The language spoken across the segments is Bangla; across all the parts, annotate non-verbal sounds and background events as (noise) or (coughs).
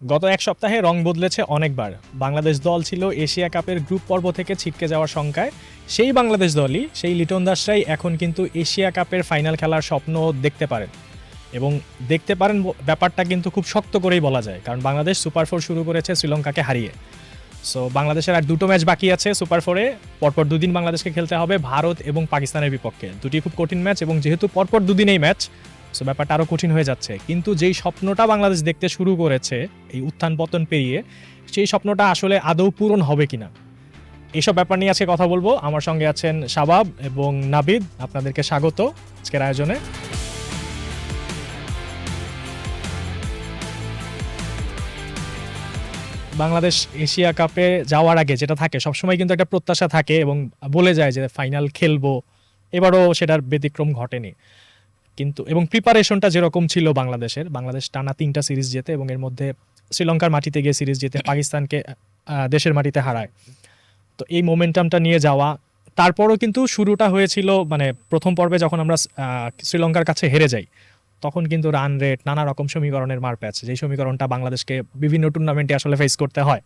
গত এক সপ্তাহে রং বদলেছে অনেকবার। বাংলাদেশ দল ছিল এশিয়া কাপের গ্রুপ পর্ব থেকে ছিটকে যাওয়ার শঙ্কায়। সেই বাংলাদেশ দলই, সেই লিটন দাসরাই এখন কিন্তু এশিয়া কাপের ফাইনাল খেলার স্বপ্ন দেখতে পারেন। এবং দেখতে পারেন ব্যাপারটা কিন্তু খুব শক্ত করেই বলা যায়, কারণ বাংলাদেশ সুপার ফোর শুরু করেছে শ্রীলঙ্কাকে হারিয়ে। সো বাংলাদেশের আর দুটো ম্যাচ বাকি আছে সুপার ফোরে। পরপর দুদিন বাংলাদেশকে খেলতে হবে ভারত এবং পাকিস্তানের বিপক্ষে। দুটি খুব কঠিন ম্যাচ এবং যেহেতু পরপর দুদিনেই ম্যাচ সো ব্যাপারটা আরও কঠিন হয়ে যাচ্ছে। কিন্তু যেই স্বপ্নটা বাংলাদেশ দেখতে শুরু করেছে, এই উত্থান পতন পেরিয়ে, সেই স্বপ্নটা আসলে আদৌ পূরণ হবে কিনা? এইসব ব্যাপার নিয়ে আজকে কথা বলব। আমার সঙ্গে আছেন শাবাব এবং নাবিদ, আপনাদেরকে স্বাগত আজকের আয়োজনে। বাংলাদেশ এশিয়া কাপে যাওয়ার আগে যেটা থাকে, সবসময় কিন্তু একটা প্রত্যাশা থাকে এবং বলে যায় যে ফাইনাল খেলব। এবারও সেটার ব্যতিক্রম ঘটেনি। কিন্তু, এবং প্রিপারেশনটা যেরকম ছিল বাংলাদেশের, বাংলাদেশ টানা তিনটা সিরিজ জেতে এবং এর মধ্যে শ্রীলঙ্কার মাটিতে গিয়ে সিরিজ জিতে পাকিস্তানকে দেশের মাটিতে হারায়। তো এই মোমেন্টামটা নিয়ে যাওয়া, তারপরও কিন্তু শুরুটা হয়েছিল মানে প্রথম পর্বে যখন আমরা শ্রীলঙ্কার কাছে হেরে যাই, তখন কিন্তু রান রেট নানা রকম সমীকরণের মার প্যাচ, যেই সমীকরণটা বাংলাদেশকে বিভিন্ন টুর্নামেন্টে আসলে ফেস করতে হয়,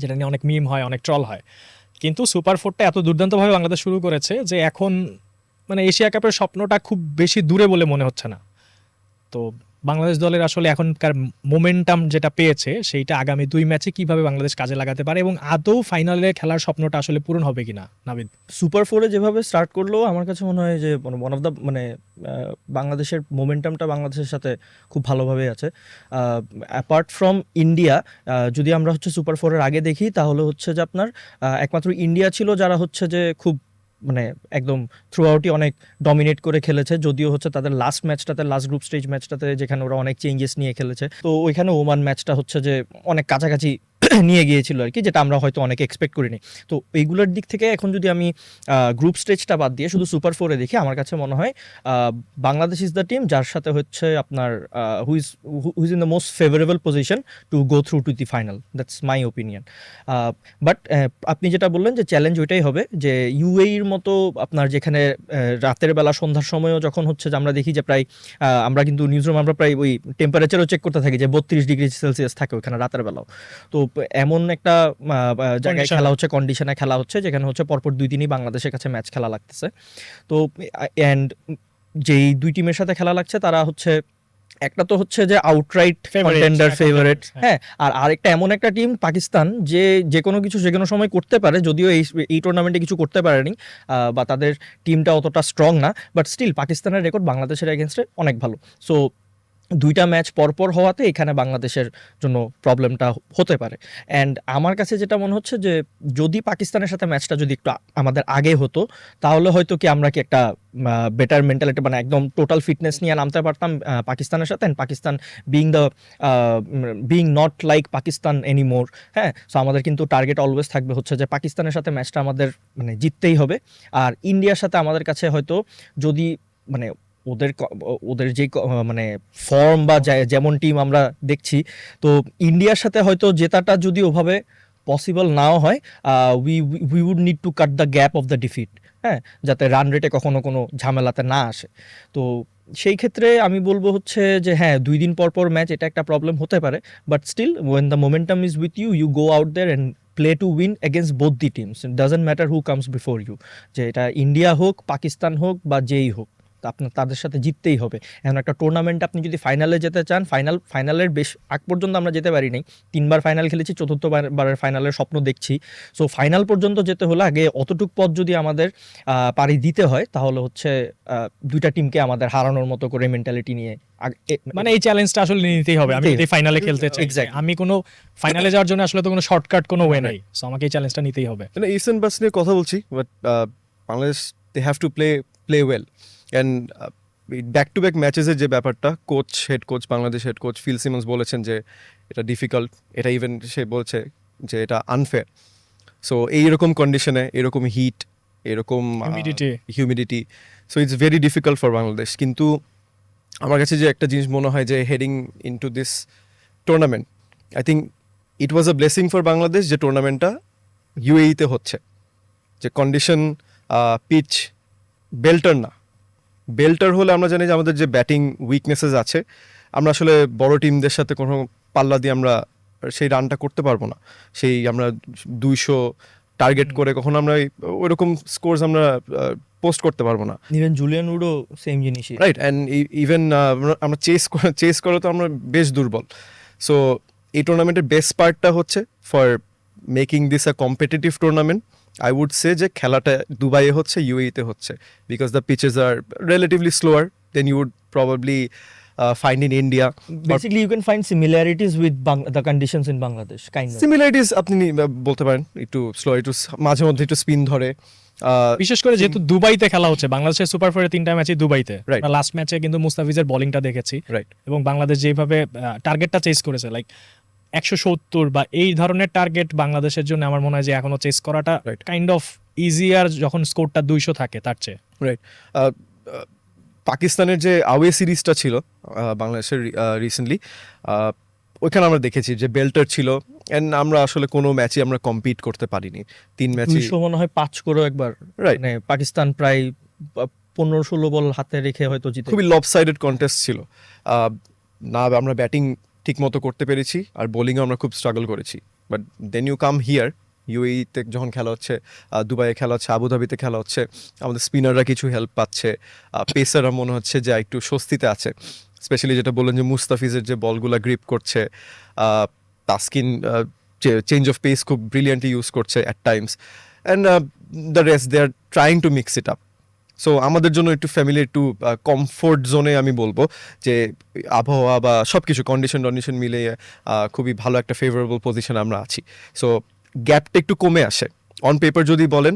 যেটা নিয়ে অনেক মিম হয়, অনেক ট্রল হয়। কিন্তু সুপার ফোরটা এত দুর্দান্তভাবে বাংলাদেশ শুরু করেছে যে এখন মানে এশিয়া কাপের স্বপ্নটা খুব বেশি দূরে বলে মনে হচ্ছে না। তো বাংলাদেশ দলের আসলে এখনকার মোমেন্টাম যেটা পেয়েছে, সেইটা আগামী দুই ম্যাচে কীভাবে বাংলাদেশ কাজে লাগাতে পারে এবং আদৌ ফাইনালে খেলার স্বপ্নটা আসলে পূরণ হবে কিনা, নাবিদ? সুপার ফোরে যেভাবে স্টার্ট করল, আমার কাছে মনে হয় যে ওয়ান অফ দ্য মানে বাংলাদেশের মোমেন্টামটা বাংলাদেশের সাথে খুব ভালোভাবে আছে। অ্যাপার্ট ফ্রম ইন্ডিয়া যদি আমরা হচ্ছে সুপার ফোরের আগে দেখি, তাহলে হচ্ছে যে আপনার একমাত্র ইন্ডিয়া ছিল যারা হচ্ছে যে খুব মানে একদম থ্রু আউটই অনেক ডমিনেট করে খেলেছে, যদিও হচ্ছে তাদের লাস্ট ম্যাচটাতে লাস্ট গ্রুপ স্টেজ ম্যাচটাতে যেখানে ওরা অনেক চেঞ্জেস নিয়ে খেলেছে। তো ওইখানে ওমান ম্যাচটা হচ্ছে যে অনেক কাছাকাছি (coughs) নিয়ে গিয়েছিল আর কি, যেটা আমরা হয়তো অনেকে এক্সপেক্ট করিনি। তো এইগুলোর দিক থেকে এখন যদি আমি গ্রুপ স্টেজটা বাদ দিয়ে শুধু সুপার ফোরে দেখি, আমার কাছে মনে হয় বাংলাদেশ ইজ দ্য টিম যার সাথে হচ্ছে আপনার who's who's in the most favourable position to go through to the final that's my opinion but আপনি যেটা বললেন যে চ্যালেঞ্জ ওইটাই হবে যে ইউএইর মতো আপনার যেখানে রাতের বেলা সন্ধ্যার সময়ও যখন হচ্ছে যে আমরা দেখি যে প্রায় আমরা কিন্তু নিউজরুম আমরা প্রায় ওই টেম্পারেচারও চেক করতে থাকি যে বত্রিশ ডিগ্রি সেলসিয়াস থাকে ওখানে রাতের বেলাও। তো এমন একটা জায়গায় খেলা হচ্ছে কন্ডিশনে খেলা হচ্ছে যেখানে হচ্ছে পরপর দুই দিনই বাংলাদেশের কাছে ম্যাচ খেলা লাগতেছে। তো অ্যান্ড যেই দুই টিমের সাথে খেলা লাগছে তারা হচ্ছে একটা তো হচ্ছে যে আউটরাইট কন্টেন্ডার ফেভারিট হ্যাঁ। আর আরেকটা এমন একটা টিম পাকিস্তান যে যে কোনো কিছু যে কোনো সময় করতে পারে যদিও এই এই টুর্নামেন্টে কিছু করতে পারেনি বা তাদের টিমটা অতটা স্ট্রং না বাট স্টিল পাকিস্তানের রেকর্ড বাংলাদেশের এগেনস্টে অনেক ভালো। সো দুইটা ম্যাচ পরপর হওয়াতে এখানে বাংলাদেশের জন্য প্রবলেমটা হতে পারে। অ্যান্ড আমার কাছে যেটা মনে হচ্ছে যে, যদি পাকিস্তানের সাথে ম্যাচটা যদি একটু আমাদের আগে হতো, তাহলে হয়তো কি আমরা কি একটা বেটার মেন্টালিটি মানে একদম টোটাল ফিটনেস নিয়ে নামতে পারতাম পাকিস্তানের সাথে। And Pakistan being the being not like Pakistan anymore হ্যাঁ? সো আমাদের কিন্তু টার্গেট অলওয়েজ থাকবে হচ্ছে যে, পাকিস্তানের সাথে ম্যাচটা আমাদের মানে জিততেই হবে। আর ইন্ডিয়ার সাথে আমাদের কাছে হয়তো যদি মানে ওদের ওদের যে মানে ফর্ম বা যেমন টিম আমরা দেখছি, তো ইন্ডিয়ার সাথে হয়তো জেতাটা যদি ওভাবে পসিবল নাও হয় we we would need to cut the gap of the defeat হ্যাঁ যাতে রান রেটে কখনো কোনো ঝামেলাতে না আসে। তো সেই ক্ষেত্রে আমি বলব হচ্ছে যে হ্যাঁ দুই দিন পর পর ম্যাচ এটা একটা প্রবলেম হতে পারে but still when the momentum is with you you go out there and play to win against both the teams doesn't matter who comes before you যে এটা ইন্ডিয়া হোক পাকিস্তান হোক বা যেই হোক। আপনার তাদের সাথে জিততেই হবে। এখন একটা টুর্নামেন্ট আপনি যদি ফাইনালে যেতে চান ফাইনাল ফাইনালের বেশ আগ পর্যন্ত আমরা যেতে পারি নাই। তিনবার ফাইনাল খেলেছি চতুর্থ বার- বারের ফাইনালের স্বপ্ন দেখছি। সো ফাইনাল পর্যন্ত যেতে হলে আগে অতটুক পথ যদি আমাদের আহ, পাড়ি দিতে হয় তাহলে হচ্ছে আহ, দুইটা টিমকে আমাদের হারানোর মতো করে মেন্টালিটি নিয়ে মানে এই চ্যালেঞ্জটা আসলে নিতেই হবে। আমি যদি ফাইনালে খেলতে চাই. আমি কোনো ফাইনালে যাওয়ার জন্য আসলে তো কোনো শর্টকাট কোনো ওয়ে নাই। সো আমাকে এই চ্যালেঞ্জটা নিতেই হবে। মানে ইস্টার্ন বাস নিয়ে কথা বলছি but Bangladesh they have to play play well and back to back ম্যাচেসের যে ব্যাপারটা coach head coach Bangladesh head coach Phil Simmons বলেছেন যে এটা ডিফিকাল্ট এটা ইভেন সে বলছে যে এটা আনফেয়ার সো এইরকম কন্ডিশনে এরকম হিট এরকম. Humidity so it's very difficult for Bangladesh কিন্তু আমার কাছে যে একটা জিনিস মনে হয় যে heading into this tournament I think it was a blessing for Bangladesh যে টুর্নামেন্টটা ইউএইতে হচ্ছে। যে কন্ডিশন পিচ বেল্টার না। বেল্টার হলে আমরা জানি যে আমাদের যে ব্যাটিং উইকনেসেস আছে আমরা আসলে বড় টিমদের সাথে কোনো পাল্লা দিয়ে আমরা সেই রানটা করতে পারব না। সেই আমরা দুইশো টার্গেট করে কখনো আমরা ওইরকম স্কোরস আমরা পোস্ট করতে পারব না। ইভেন জুলিয়ান উডও সেম জিনিসই। রাইট অ্যান্ড ইভেন আমরা চেস চেস করে তো আমরা বেশ দুর্বল। সো এই টুর্নামেন্টের বেস্ট পার্টটা হচ্ছে for making this a competitive tournament I would say যে খেলাটা দুবাইয়ে হচ্ছে ইউএইতে হচ্ছে because the pitches are relatively slower than you would probably find in India basically you can find similarities with the conditions in Bangladesh kind similarities আপনি বলতে পারেন একটু স্লো একটু মাঝে মধ্যে একটু স্পিন ধরে আহ, বিশেষ করে যেহেতু দুবাইতে খেলা হচ্ছে বাংলাদেশের সুপার ফোরের তিনটা ম্যাচই দুবাইতে। লাস্ট ম্যাচে কিন্তু মুস্তাফিজের বোলিংটা দেখেছি। রাইট এবং বাংলাদেশ যেভাবে টার্গেটটা চেস করেছে লাইক একশো সত্তর বা এই ধরনের টার্গেট বাংলাদেশের জন্য আমার মনে হয় যে এখনও চেস করাটা. কাইন্ড অফ ইজিয়ার যখন স্কোরটা দুইশো থাকে তার চেয়ে। রাইট পাকিস্তানের যে আওয়ে সিরিজটা ছিল আহ, বাংলাদেশের রিসেন্টলি ওইখানে আমরা দেখেছি যে বেল্টার ছিল অ্যান্ড আমরা আসলে কোনো ম্যাচে আমরা কম্পিট করতে পারিনি। তিন ম্যাচে দুইশো মনে হয় পাঁচ করে একবার। রাইট মানে পাকিস্তান প্রায় পনেরো ষোলো বল হাতে রেখে হয়তো জিতে খুবই লবসাইডেড কন্টেস্ট ছিল। আহ, না আমরা ব্যাটিং ঠিক মতো করতে পেরেছি আর বোলিংও আমরা খুব স্ট্রাগল করেছি। But then you come here ইউএইতে যখন খেলা হচ্ছে দুবাইয়ে খেলা হচ্ছে, আবুধাবিতে খেলা হচ্ছে, আমাদের স্পিনাররা কিছু হেল্প পাচ্ছে পেসাররা মনে হচ্ছে যে একটু স্বস্তিতে আছে। স্পেশালি যেটা বললেন যে মুস্তাফিজের যে বলগুলা গ্রিপ করছে Taskin Taskin change of pace খুব ব্রিলিয়ান্টলি ইউজ করছে at times and the rest they are trying to mix it up so আমাদের জন্য একটু ফ্যামিলি একটু কমফোর্ট জোনে আমি বলব যে আবহাওয়া বা সব কিছু কন্ডিশন টন্ডিশন মিলে খুবই ভালো একটা ফেভারেবল পজিশন আমরা আছি। সো গ্যাপটা একটু কমে আসে। অন পেপার যদি বলেন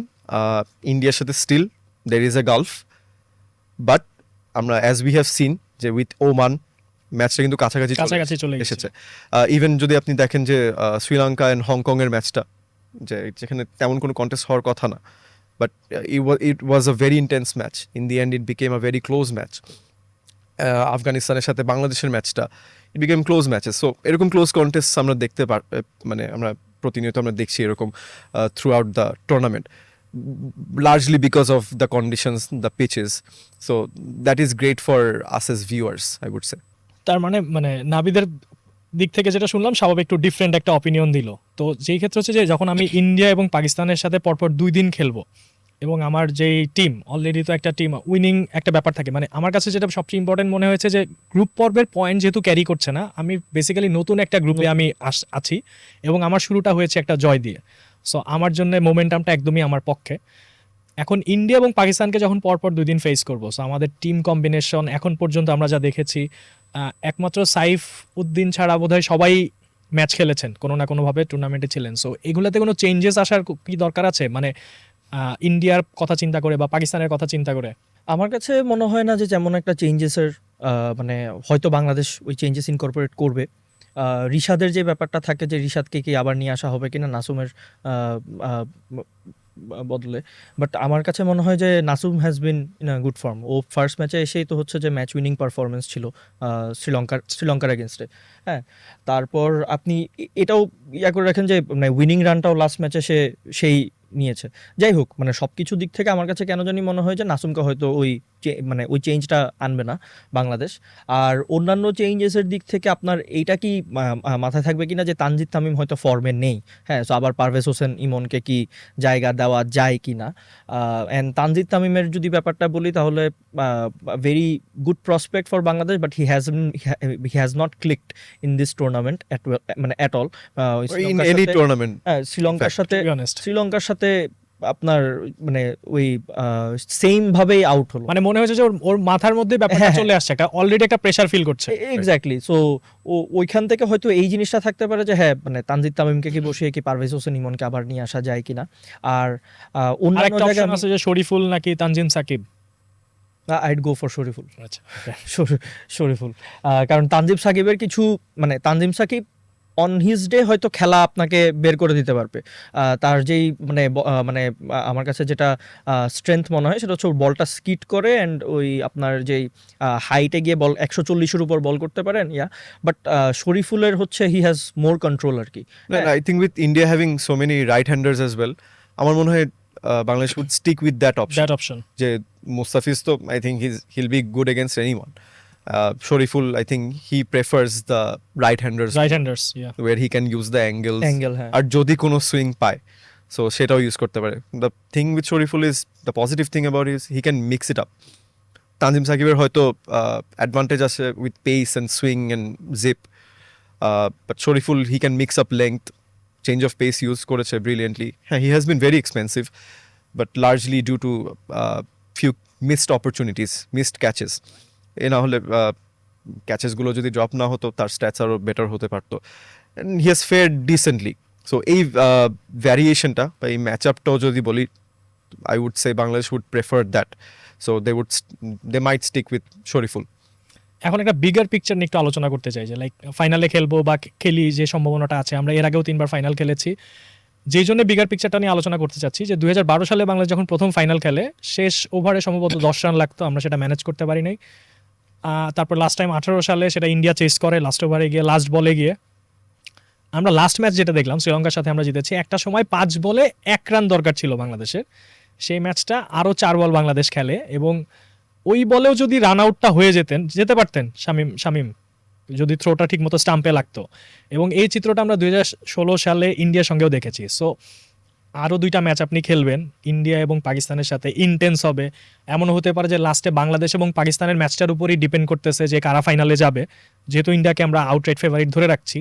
ইন্ডিয়ার সাথে still there is a gulf but আমরা অ্যাজ উই হ্যাভ সিন যে উইথ ওমান ম্যাচটা কিন্তু কাছাকাছি কাছাকাছি চলে এসেছে। ইভেন যদি আপনি দেখেন যে শ্রীলঙ্কা অ্যান্ড হংকংয়ের ম্যাচটা যে যেখানে তেমন কোনো কন্টেস্ট হওয়ার কথা না but it was a very intense match in the end it became a very close match আফগানিস্তানের সাথে বাংলাদেশের ম্যাচটা it became close matches so এরকম ক্লোজ কন্টেস্ট আমরা দেখতে পার মানে আমরা প্রতিনিয়ত আমরা দেখছি এরকম throughout the tournament largely because of the conditions, the pitches. So that is great for us as viewers, I would say. তার মানে মানে নাবিদের দিক থেকে যেটা শুনলাম স্বাভাবিক একটু ডিফারেন্ট একটা অপিনিয়ন দিল। তো যেই ক্ষেত্রে হচ্ছে যে, যখন আমি ইন্ডিয়া এবং পাকিস্তানের সাথে পরপর দুই দিন খেলব, এবং আমার যেই টিম অলরেডি তো একটা টিম উইনিং একটা ব্যাপার থাকে। মানে আমার কাছে যেটা সবচেয়ে ইম্পর্টেন্ট মনে হয়েছে যে গ্রুপ পর্বের পয়েন্ট যেহেতু ক্যারি করছে না, আমি বেসিক্যালি নতুন একটা গ্রুপে আমি আছি, এবং আমার শুরুটা হয়েছে একটা জয় দিয়ে। সো আমার জন্য মোমেন্টামটা একদমই আমার পক্ষে। এখন ইন্ডিয়া এবং পাকিস্তানকে যখন পরপর দুই দিন ফেস করব সো আমাদের টিম কম্বিনেশন এখন পর্যন্ত আমরা যা দেখেছি একমাত্র সাইফ উদ্দিন ছাড়া বোধহয় সবাই ম্যাচ খেলেছেন, কোনো না কোনোভাবে টুর্নামেন্টে ছিলেন। সো এগুলোতে কোনো চেঞ্জেস আসার কো- দরকার আছে? মানে ইন্ডিয়ার কথা চিন্তা করে বা পাকিস্তানের কথা চিন্তা করে? আমার কাছে মনে হয় না যে যেমন একটা চেঞ্জেসের মানে হয়তো বাংলাদেশ ওই চেঞ্জেস ইনকর্পোরেট করবে। রিশাদের যে ব্যাপারটা থাকে যে রিশাদকে কি আবার নিয়ে আসা হবে কিনা, নাসুমের বদলে। বাট আমার কাছে মনে হয় যে Nasum has been in a good form O first ম্যাচে এসেই তো হচ্ছে যে ম্যাচ উইনিং পারফরমেন্স ছিল শ্রীলঙ্কার শ্রীলঙ্কার এগেনস্টে হ্যাঁ তারপর আপনি এটাও ইয়া করে রাখেন যে মানে উইনিং রানটাও লাস্ট ম্যাচে সে, সেই নিয়েছে। যাই হোক মানে সব কিছু দিক থেকে আমার কাছে কেন জানি মনে হয় যে, নাসুমকে হয়তো ওই মানে ওই চেঞ্জটা আনবে না বাংলাদেশ। আর অন্যান্য চেঞ্জেসের দিক থেকে আপনার এইটা কি মাথায় থাকবে কিনা যে, তানজিদ তামিম হয়তো ফর্মে নেই। হ্যাঁ সো আবার পারভেজ হোসেন, ইমনকে কি জায়গা দেওয়া যায় কি না অ্যান্ড তানজিদ তামিমের যদি ব্যাপারটা বলি তাহলে very good prospect for Bangladesh but he has he has not clicked in this tournament মানে at all In any tournament. শ্রীলঙ্কার সাথে honest। শ্রীলঙ্কার সাথে আপনার মানে ওই সেম ভাবেই আউট হলো মানে মনে হয়েছে যে ওর- মাথার মধ্যে ব্যাপারটা হ্যাঁ, হ্যাঁ। চলে আসছে একটা অলরেডি একটা প্রেসার ফিল করছে এক্স্যাক্টলি সো ওইখান থেকে হয়তো এই জিনিসটা থাকতে পারে যে হ্যাঁ মানে তানজিদ তামিমকে কি বসিয়ে কি পারভেজ হোসেন ইমনকে আবার নিয়ে আসা যায় কিনা আর অন্য একটা জায়গায় অপশন আছে যে শরীফুল নাকি Tanzim Sakib I'd go for Shoriful আচ্ছা। (laughs) শর- শরীফুল কারণ তানজিম সাকিবের কিছু মানে Tanzim Sakib on his day হয়তো খেলা আপনাকে বের করে দিতে পারবে। তার যেই মানে মানে আমার কাছে যেটা স্ট্রেংথ মনে হয় সেটা হচ্ছে ওর বলটা স্কিট করে অ্যান্ড ওই আপনার যেই হাইটে গিয়ে বল একশো চল্লিশের উপর বল করতে পারেন ইয়া বাট শরীফুলের হচ্ছে হি হ্যাজ মোর কন্ট্রোল আর কি। I think I India having so having right handers right-handers আমার মনে হয় Bangladesh would stick with that option. That option যে মুস্তাফিজ তো I think he's he'll be good against any one Shoriful, I think he prefers the right handers right handers yeah where he can use the angles. Angle আর যদি কোনো সুইং পায় সো সেটাও ইউজ করতে পারে। The thing with Shoriful is the positive thing about is he can mix it up Tanzim সাকিবের হয়তো অ্যাডভান্টেজ আছে with pace and swing and zip but Shoriful he can mix up length change of pace use করেছে ব্রিলিয়েন্টলি হ্যাঁ he has been very expensive but largely due to few missed opportunities missed catches এ না হলে ক্যাচেসগুলো যদি ড্রপ না হতো, তার স্ট্যাটস আরও বেটার হতে পারতো। He has fared decently so এই ভ্যারিয়েশনটা বা এই ম্যাচ আপটাও যদি বলি I would say Bangladesh would prefer that so they would they might stick with Shoriful এখন একটা বিগার পিকচার নিয়ে একটু আলোচনা করতে চাই যে লাইক ফাইনালে খেলব বা খেলি যে সম্ভাবনাটা আছে, আমরা এর আগেও তিনবার ফাইনাল খেলেছি। যেই জন্য বিগার পিকচারটা নিয়ে আলোচনা করতে চাচ্ছি যে দু হাজার বারো সালে বাংলাদেশ যখন প্রথম ফাইনাল খেলে, শেষ ওভারে সম্ভবত দশ রান লাগতো, আমরা সেটা ম্যানেজ করতে পারি নাই। তারপর লাস্ট টাইম আঠারো সালে সেটা ইন্ডিয়া চেস করে লাস্ট ওভারে গিয়ে লাস্ট বলে গিয়ে। আমরা লাস্ট ম্যাচ যেটা দেখলাম, শ্রীলঙ্কার সাথে আমরা জিতেছি, একটা সময় পাঁচ বলে এক রান দরকার ছিল বাংলাদেশের। সেই ম্যাচটা আরও চার বল বাংলাদেশ খেলে এবং ওই বলেও যদি রান আউটটা হয়ে যেতেন, যেতে পারতেন, শামিম শামিম, যদি থ্রোটা ঠিক মতো স্টাম্পে লাগতো। এবং এই চিত্রটা আমরা দু হাজার ষোলো সালে ইন্ডিয়ার সঙ্গেও দেখেছি। সো আরও দুইটা ম্যাচ আপনি খেলবেন, ইন্ডিয়া এবং পাকিস্তানের সাথে ইন্টেন্স হবে। এমনও হতে পারে যে লাস্টে বাংলাদেশ এবং পাকিস্তানের ম্যাচটার উপরই ডিপেন্ড করতেছে যে কারা ফাইনালে যাবে। যেহেতু ইন্ডিয়াকে আমরা আউটরাইট ফেভারিট ধরে রাখছি।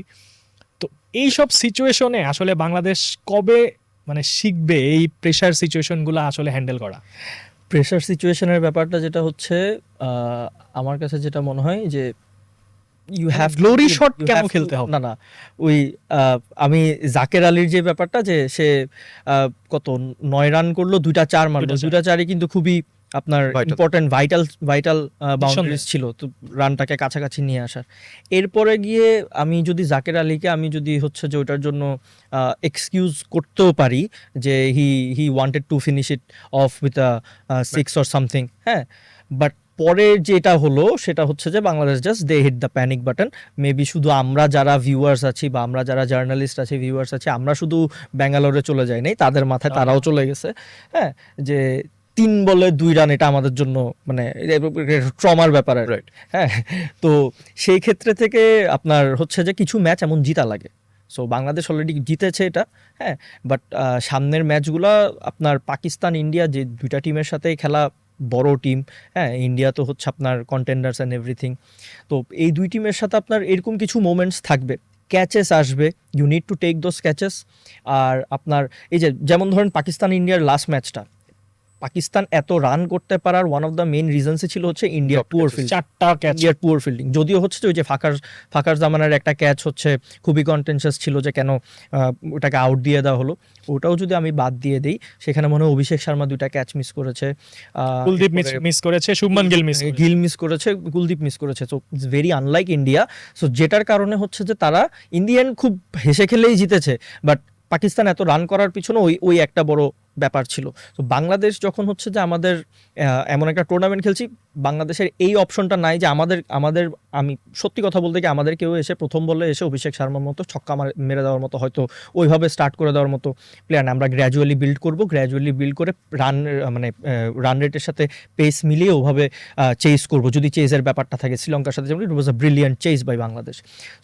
তো এই সব সিচুয়েশনে আসলে বাংলাদেশ কবে মানে শিখবে এই প্রেশার সিচুয়েশনগুলো আসলে হ্যান্ডেল করা? প্রেশার সিচুয়েশনের ব্যাপারটা যেটা হচ্ছে আহ, আমার কাছে যেটা মনে হয় যে ইউ হ্যাভ গ্লোরি শট কেন খেলতে হবে? না না ওই আহ, আমি জাকের আলীর যে ব্যাপারটা যে সে আহ, কত নয় রান করল দুইটা চার মারলো দুইটা চারই কিন্তু খুবই আপনার ইম্পর্টেন্ট ভাইটাল ভাইটাল বাউন্ডারিজ ছিল তো রানটাকে কাছাকাছি নিয়ে আসার। এরপরে গিয়ে আমি যদি জাকের আলীকে আমি যদি হচ্ছে যে ওটার জন্য এক্সকিউজ করতেও পারি যে he he wanted to finish it off with a six or something হ্যাঁ? বাট পরে যেটা হলো সেটা হচ্ছে যে Bangladesh just they hit the panic button maybe শুধু আমরা যারা ভিউয়ার্স আছি বা আমরা যারা জার্নালিস্ট আছি ভিউয়ার্স আছি আমরা শুধু ব্যাঙ্গালোরে চলে যাই নাই তাদের মাথায় তারাও চলে গেছে হ্যাঁ? যে তিন বলে দুই রান এটা আমাদের জন্য মানে ট্রমার ব্যাপার Right. হ্যাঁ তো সেই ক্ষেত্রে থেকে আপনার হচ্ছে যে কিছু ম্যাচ এমন জিতা লাগে। সো বাংলাদেশ অলরেডি জিতেছে এটা হ্যাঁ বাট সামনের ম্যাচগুলো আপনার পাকিস্তান ইন্ডিয়া যে দুইটা টিমের সাথে খেলা বড় টিম হ্যাঁ ইন্ডিয়া তো হচ্ছে আপনার কন্টেন্ডার্স অ্যান্ড এভরিথিং তো এই দুই টিমের সাথে আপনার এরকম কিছু মোমেন্টস থাকবে। ক্যাচেস আসবে you need to take those catches আর আপনার এই যে যেমন ধরেন পাকিস্তান ইন্ডিয়ার লাস্ট ম্যাচটা পাকিস্তান এত রান করতে পারার ওয়ান অফ দ্য মেইন রিজনসই ছিল হচ্ছে ইন্ডিয়ার পুয়ার. ফিল্ড চারটা ক্যাচ ইন্ডিয়ার পুয়ার ফিল্ডিং যদিও হচ্ছে ওই যে ফাঁকার ফাঁকার জামানার একটা ক্যাচ হচ্ছে খুবই কন্টেনশাস ছিল যে কেন ওটাকে আউট দিয়ে দেওয়া হলো। ওটাও যদি আমি বাদ দিয়ে দিই সেখানে মনে হয় অভিষেক শর্মা দুইটা ক্যাচ মিস করেছে। কুলদীপ মিস মিস করেছে শুভমান গিল মিস গিল মিস করেছে কুলদীপ মিস করেছে। So it's very unlike India so যেটার কারণে হচ্ছে যে তারা ইন্ডিয়ান খুব হেসে খেলেই জিতেছে। বাট পাকিস্তান এত রান করার পিছনে ওই ওই একটা বড় ব্যাপার ছিল। তো বাংলাদেশ যখন হচ্ছে যে আমাদের এমন একটা টুর্নামেন্ট খেলছি, বাংলাদেশের এই অপশনটা নাই যে আমাদের আমাদের, আমি সত্যি কথা বলতে কি আমাদের কেউ এসে প্রথম বলে এসে অভিষেক শর্মার মতো ছক্কা মার- দেওয়ার মতো হয়তো ওইভাবে স্টার্ট করে দেওয়ার মতো প্লেয়ার না আমরা গ্র্যাজুয়ালি বিল্ড করব গ্র্যাজুয়ালি বিল্ড করে রান মানে রান রেটের সাথে পেস মিলিয়ে ওভাবে চেস করব। যদি চেজের ব্যাপারটা থাকে, শ্রীলঙ্কার সাথে যেমন it was a brilliant chase by Bangladesh.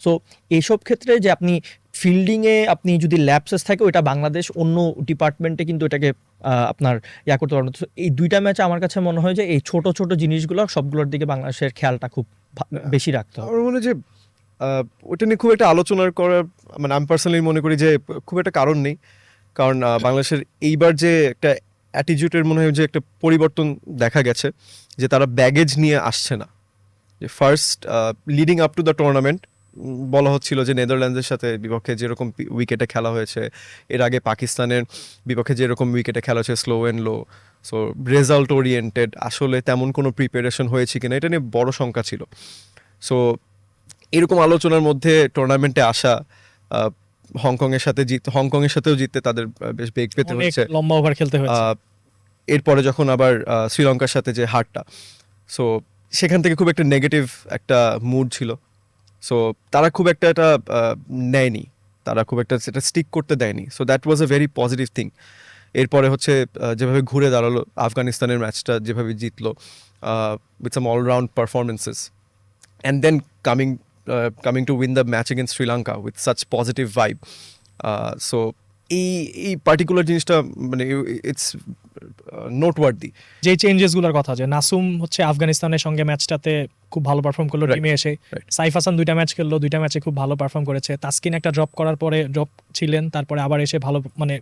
So এইসব ক্ষেত্রে যে আপনি ফিল্ডিংয়ে আপনি যদি ল্যাপসেস থাকে ওটা বাংলাদেশ, অন্য ডিপার্টমেন্টে কিন্তু এটাকে আপনার ইয়া করতে পারবেন। তো এই দুইটা ম্যাচে আমার কাছে মনে হয় যে এই ছোট ছোট জিনিসগুলো সবগুলোর দিকে বাংলাদেশের খেয়ালটা খুব বেশি রাখতে হবে। মনে হয় যে ওটা নিয়ে খুব একটা আলোচনার করার মানে আমি পার্সোনালি মনে করি যে, খুব একটা কারণ নেই। কারণ বাংলাদেশের এইবার যে একটা অ্যাটিটিউডের মনে হয় যে একটা পরিবর্তন দেখা গেছে, যে তারা ব্যাগেজ নিয়ে আসছে না। যে first leading up to the tournament বলা হচ্ছিল যে নেদারল্যান্ডসের সাথে বিপক্ষে যেরকম উইকেটে খেলা হয়েছে এর আগে পাকিস্তানের বিপক্ষে যেরকম উইকেটে খেলা হয়েছে slow and low so result oriented আসলে তেমন কোনো প্রিপারেশন হয়েছে কিনা এটা নিয়ে বড় শঙ্কা ছিল। সো এরকম আলোচনার মধ্যে টুর্নামেন্টে আসা হংকংয়ের সাথে জিত হংকংয়ের সাথেও জিততে তাদের বেশ বেগ পেতে হচ্ছে। লম্বা ওভার খেলতে হয়েছে। এরপরে যখন আবার শ্রীলঙ্কার সাথে যে হারটা সো সেখান থেকে খুব একটা নেগেটিভ একটা মুড ছিল। সো তারা খুব একটা এটা নেয়নি। তারা খুব একটা সেটা স্টিক করতে দেয়নি। So that was a very positive thing এরপরে হচ্ছে যেভাবে ঘুরে দাঁড়াল আফগানিস্তানের ম্যাচটা, যেভাবে জিতলো with some all round performances and then coming coming to win the match against Sri Lanka with such positive vibe so এই এই পার্টিকুলার জিনিসটা মানে ইটস নোটওয়ার্দি যে চেঞ্জেসগুলোর কথা যে নাসুম হচ্ছে আফগানিস্তানের সঙ্গে ম্যাচটাতে খুব ভালো পারফর্ম করল টিমে এসে। সাইফ হাসান দুইটা ম্যাচ খেললো দুইটা ম্যাচে খুব ভালো পারফর্ম করেছে। তাসকিন একটা ড্রপ করার পরে ড্রপ ছিলেন তারপরে আবার এসে ভালো মানে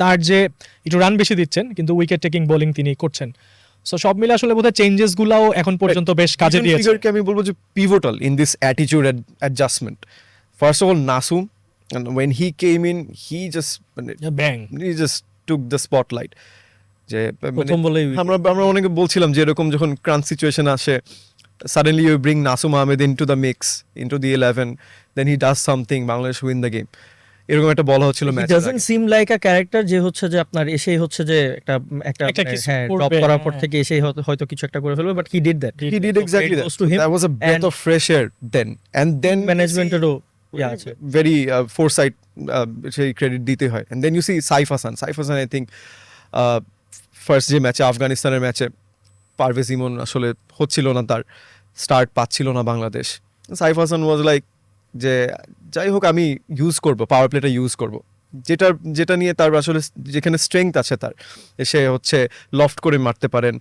তার যে একটু রান বেশি দিচ্ছেন কিন্তু উইকেট টেকিং বোলিং তিনি করছেন। সো সব মিলে আসলে বোধহয় চেঞ্জেস গুলাও এখন পর্যন্ত বেশ কাজে দিয়েছে। আমি বলব যে pivotal in this attitude adjustment first of all Nasum and when he came in he just মানে ব্যাং he just took the spotlight. যে মানে প্রথম বলেই আমরা আমরা অনেকে বলছিলাম যে এরকম যখন ক্রান্স সিচুয়েশন আসে suddenly you bring Nasum Ahmed into the mix into the eleven then he does something Bangladesh win the game এরকম একটা বলা হচ্ছিল match doesn't seem like a character যে হচ্ছে যে আপনার এসেই হচ্ছে যে একটা একটা হ্যাঁ ড্রপ করার পর হ্যাঁ। থেকে এসেই হয়তো- কিছু একটা করে ফেলবে but he did that he did exactly Credit that. goes to him that was a breath and- of fresh very foresight uh, সেই ক্রেডিট দিতে হয়। And then you see Saif Hasan Saif Hasan I think first যে ম্যাচে আফগানিস্তানের ম্যাচে পারভেজ ইমন আসলে হচ্ছিল না তার স্টার্ট পাচ্ছিল না বাংলাদেশ। সাইফ হাসান ওয়াজ লাইক যে যাই হোক আমি ইউজ করব পাওয়ার প্লেটা ইউজ করব। যেটা যেটা নিয়ে তার আসলে যেখানে স্ট্রেংথ আছে তার সে হচ্ছে লফট করে মারতে পারেন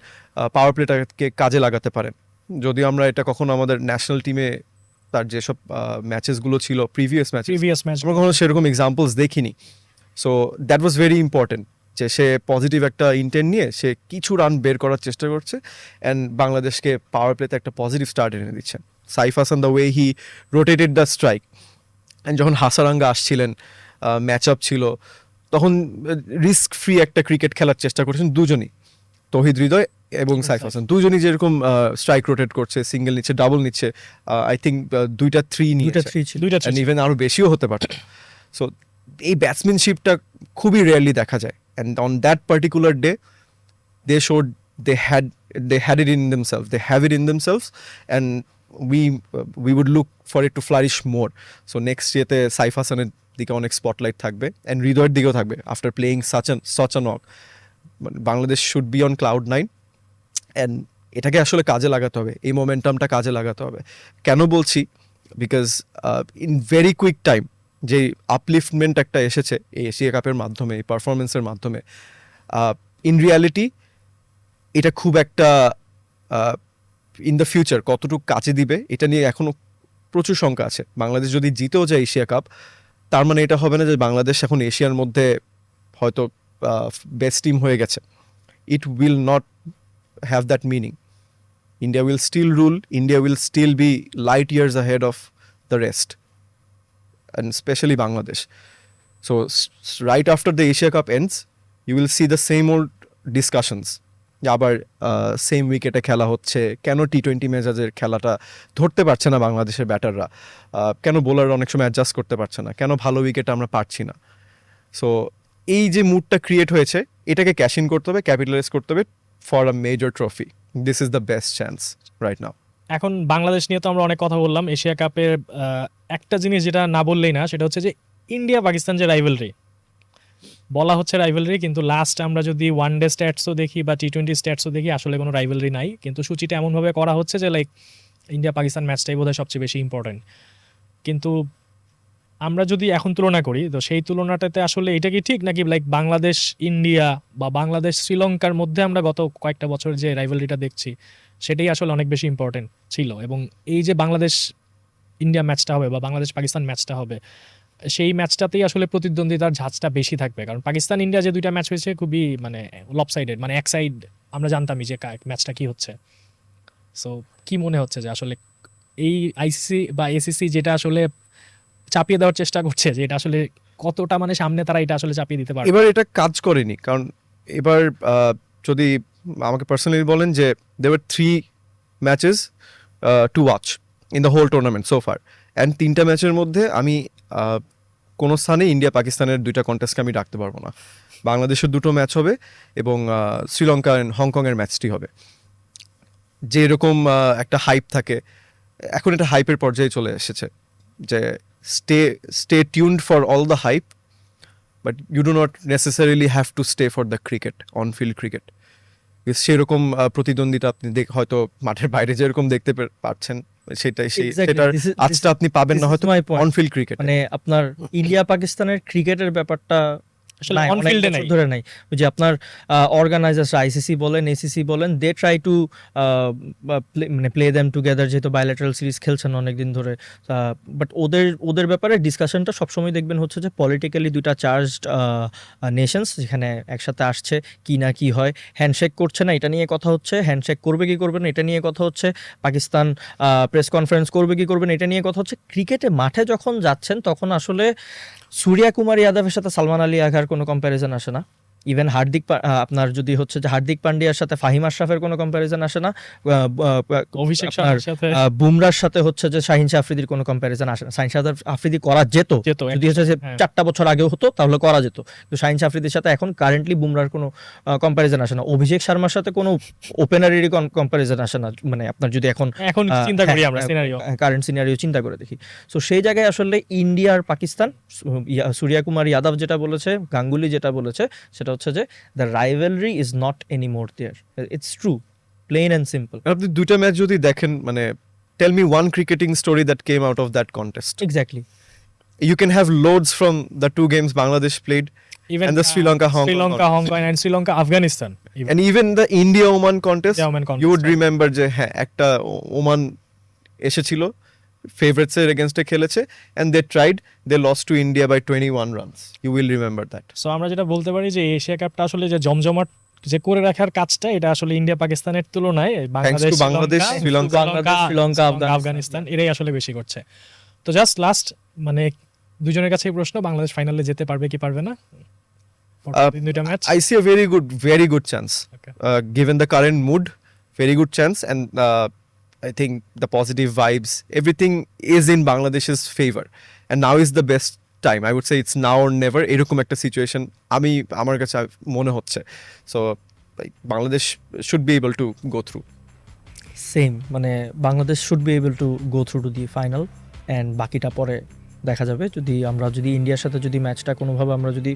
পাওয়ার প্লেটাকে কাজে লাগাতে পারেন। যদিও আমরা এটা কখনো আমাদের ন্যাশনাল টিমে তার যেসব ম্যাচেসগুলো ছিল প্রিভিয়াস ম্যাচ প্রিভিয়াস ম্যাচ আমরা কখনো সেরকম এক্সাম্পলস দেখিনি। So that was very important যে সে পজিটিভ একটা ইন্টেন্ট নিয়ে সে কিছু রান বের করার চেষ্টা করছে অ্যান্ড বাংলাদেশকে পাওয়ার প্লেতে একটা পজিটিভ স্টার্ট এনে দিচ্ছে। Saif Hasan the way he rotated the strike and যখন হাসারাঙ্গা আসছিলেন ম্যাচ আপ ছিল তখন রিস্ক ফ্রি একটা ক্রিকেট খেলার চেষ্টা করেছেন দুজনই। তহিদ হৃদয় এবং সাইফ হাসান দুজনই যেরকম স্ট্রাইক রোটেট করছে সিঙ্গেল নিচ্ছে ডাবল নিচ্ছে আই থিঙ্ক দুইটা থ্রি দুইটা থ্রি ছিল। দুইটা ইভেন আরও বেশিও হতে পারত সো এই ব্যাটসম্যানশিপটা খুবই রেয়ারলি দেখা যায়। And on that particular day they showed they had they had it in themselves they have it in themselves and we we would look for it to flourish more so next ইয়েতে সাইফ হাসানের দিকে অনেক স্পটলাইট থাকবে অ্যান্ড হৃদয়ের দিকেও থাকবে after playing such an such an অক Bangladesh should be on cloud nine and এটাকে আসলে কাজে লাগাতে হবে, এই মোমেন্টামটা কাজে লাগাতে হবে। কেন বলছি? Because in very quick time যে আপলিফটমেন্ট একটা এসেছে এই এশিয়া কাপের মাধ্যমে, এই পারফরমেন্সের মাধ্যমে ইন রিয়ালিটি এটা খুব একটা ইন দ্য ফিউচার কতটুকু কাজে দিবে এটা নিয়ে এখনও প্রচুর শঙ্কা আছে। বাংলাদেশ যদি জিতেও যায় এশিয়া কাপ, তার মানে এটা হবে না যে বাংলাদেশ এখন এশিয়ার মধ্যে হয়তো বেস্ট টিম হয়ে গেছে। It will not have that meaning. India will still rule, India will still be light years ahead of the rest, and especially Bangladesh. So, right after the Asia Cup ends, you will see the same old discussions. আবার সেম উইকেটে খেলা হচ্ছে কেন টি টোয়েন্টি মেজাজের খেলাটা ধরতে পারছে না বাংলাদেশের ব্যাটাররা কেন বোলার অনেক সময় অ্যাডজাস্ট করতে পারছে না কেন ভালো উইকেট আমরা পারছি না সো এই যে মুডটা ক্রিয়েট হয়েছে এটাকে ক্যাশ ইন করতে হবে ক্যাপিটালাইজ করতে হবে for a major trophy this is the best chance right now এখন বাংলাদেশ নিয়ে তো আমরা অনেক কথা বললাম। এশিয়া কাপের একটা জিনিস যেটা না বললেই না, সেটা হচ্ছে যে ইন্ডিয়া, পাকিস্তান যে রাইভেলরি বলা হচ্ছে রাইভেলরি কিন্তু লাস্ট আমরা যদি ওয়ান ডে স্ট্যাটসও দেখি বা টি টোয়েন্টি স্ট্যাটসও দেখি, আসলে কোনো রাইভেলরি নাই। কিন্তু সূচিটা এমনভাবে করা হচ্ছে যে লাইক ইন্ডিয়া পাকিস্তান ম্যাচটাই বোধহয় সবচেয়ে বেশি ইম্পর্টেন্ট কিন্তু আমরা যদি এখন তুলনা করি, তো সেই তুলনাটাতে আসলে এটা কি ঠিক? নাকি লাইক বাংলাদেশ, ইন্ডিয়া বা বাংলাদেশ, শ্রীলঙ্কার মধ্যে আমরা গত কয়েকটা বছর যে রাইভেলরিটা দেখছি, সেটাই আসলে অনেক বেশি ইম্পর্টেন্ট ছিল। এবং এই যে বাংলাদেশ, ইন্ডিয়া ম্যাচটা হবে বা বাংলাদেশ, পাকিস্তান ম্যাচটা হবে, সেই ম্যাচটাতেই আসলে প্রতিদ্বন্দ্বিতার ঝাঁজটা বেশি থাকবে। কারণ পাকিস্তান, ইন্ডিয়া যে দুইটা ম্যাচ হয়েছে খুবই মানে লপসাইডেড মানে এক সাইড আমরা জানতামই যে ম্যাচটা কি হচ্ছে। সো কি মনে হচ্ছে যে আসলে এই আইসিসি বা এসিসি যেটা আসলে চাপিয়ে দেওয়ার চেষ্টা করছে যে এটা আসলে কতটা মানে সামনে তারা এটা আসলে চাপিয়ে দিতে পারে এবার এটা কাজ করেনি, কারণ এবার যদি আমাকে পার্সোনালি বলেন যে দেওয়ার three matches to watch in the whole tournament so far and তিনটা ম্যাচের মধ্যে আমি কোনো স্থানে ইন্ডিয়া পাকিস্তানের দুইটা কন্টেস্টকে আমি রাখতে পারব না। বাংলাদেশের দুটো ম্যাচ হবে এবং শ্রীলঙ্কা অ্যান্ড হংকংয়ের ম্যাচটি হবে। যে এরকম একটা হাইপ থাকে, এখন এটা হাইপের পর্যায়ে চলে এসেছে যে stay stay tuned for all the hype but you do not necessarily have to stay for the cricket on field cricket সেরকম প্রতিদ্বন্দ্বিতা আপনি দেখ হয়তো মাঠের বাইরে যেরকম দেখতে পাচ্ছেন সেটাই সেই সেটার আজটা আপনি পাবেন না হয়তো অন ফিল্ড ক্রিকেট মানে আপনার (laughs) ইন্ডিয়া পাকিস্তানের ক্রিকেটের ব্যাপারটা আসলে নাই, অন অনেক ফিল্ডে বছর নাই। ধরে নাই। যে আপনার অর্গানাইজার্স আইসিসি বলেন এসিসি বলেন দে ট্রাই টু মানে প্লে দেম টুগেদার যেহেতু বায়োলেটারাল সিরিজ খেলছেন অনেকদিন ধরে। বাট ওদের ওদের ব্যাপারে ডিসকাশনটা সবসময় দেখবেন হচ্ছে যে পলিটিক্যালি দুইটা চার্জড নেশনস যেখানে একসাথে আসছে কি না কি হয় হ্যান্ডশেক করছে না এটা নিয়ে কথা হচ্ছে হ্যান্ডশেক করবে কি করবে না এটা নিয়ে কথা হচ্ছে পাকিস্তান প্রেস কনফারেন্স করবে কি করবে না এটা নিয়ে কথা হচ্ছে। ক্রিকেটে মাঠে যখন যাচ্ছেন তখন আসলে সূর্যা কুমার ইয়াদবের সাথে সালমান আলী আঘার কোনো কম্প্যারিজন আসে না। ইভেন হার্দিক আপনার যদি হচ্ছে যে হার্দিক পান্ডিয়ার সাথে ফাহিম আশরাফের কোনো কম্প্যারিজন আসে না অভিষেক বুমরার সাথে হচ্ছে যে শাহিন শাহ আফ্রিদির কোনো কম্প্যারিজন আসে না। শাহিন শাহ আফ্রিদি করা যেত যদি হচ্ছে যে হ্যাঁ। চারটা বছর আগেও হতো তাহলে করা যেত। কিন্তু শাহিন শাহ আফ্রিদির সাথে এখন কারেন্টলি বুমরার কোনো কম্প্যারিজন আসে না। অভিষেক শর্মার সাথে কোনো ওপেনারেরই কম্প্যারিজন আসে না। মানে আপনার যদি এখন এখন চিন্তা করি হ্যাঁ, আমরা সিনারিও কারেন্ট সিনারিও চিন্তা করে দেখি। সো সেই জায়গায় আসলে ইন্ডিয়া আর পাকিস্তান সু- ইয়া- সূর্যা কুমার যাদব যেটা বলেছে গাঙ্গুলি যেটা বলেছে সেটা হচ্ছে যে the rivalry is not any more there it's true plain and simple আপনি দুইটা ম্যাচ যদি দেখেন মানে tell me one cricketing story that came out of that contest exactly you can have loads from the two games Bangladesh played, even and the Sri Lanka Hong Kong Sri Lanka Hong Kong and Sri Lanka Afghanistan and even the India Oman contest. Oman contest, you would remember যে হ্যাঁ একটা ওমান এসেছিল ফেভারিটস এর এগেনস্টে খেলেছে and they tried they lost to India by 21 runs. You will remember that. So আমরা যেটা বলতে পারি যে এশিয়া কাপটা আসলে যে জমজমাট যে করে রাখার কাজটা এটা আসলে ইন্ডিয়া পাকিস্তানের তুলনায় বাংলাদেশ বাংলাদেশ, শ্রীলঙ্কা, শ্রীলঙ্কা, আফগানিস্তান। এরাই আসলে বেশি করছে। তো জাস্ট লাস্ট মানে দুজনের কাছেই প্রশ্ন বাংলাদেশ ফাইনালে যেতে পারবে কি পারবে না? I see a very good very good chance Okay. uh, given the current mood very good chance and uh, I think the positive vibes, everything is in Bangladesh's favor. And now is the best time. I would say it's now or never. এরকম একটা সিচুয়েশন আমি, আমার কাছে মনে হচ্ছে। So Bangladesh should be able to go through same মানে Bangladesh should be able to go through to the final and বাকিটা পরে দেখা যাবে। যদি আমরা, যদি ইন্ডিয়ার সাথে যদি ম্যাচটা কোনোভাবে আমরা যদি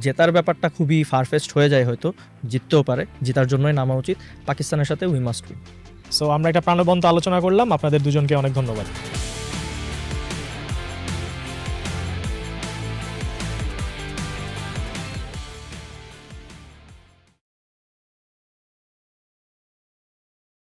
জেতার ব্যাপারটা খুবই ফারফেস্ট হয়ে যায় হয়তো, জিততেও পারে। জেতার জন্যই নামা উচিত। পাকিস্তানের সাথে উই মাস্ট উইন সো আমরা একটা প্রাণবন্ত আলোচনা করলাম। আপনাদের দুজনকে অনেক ধন্যবাদ।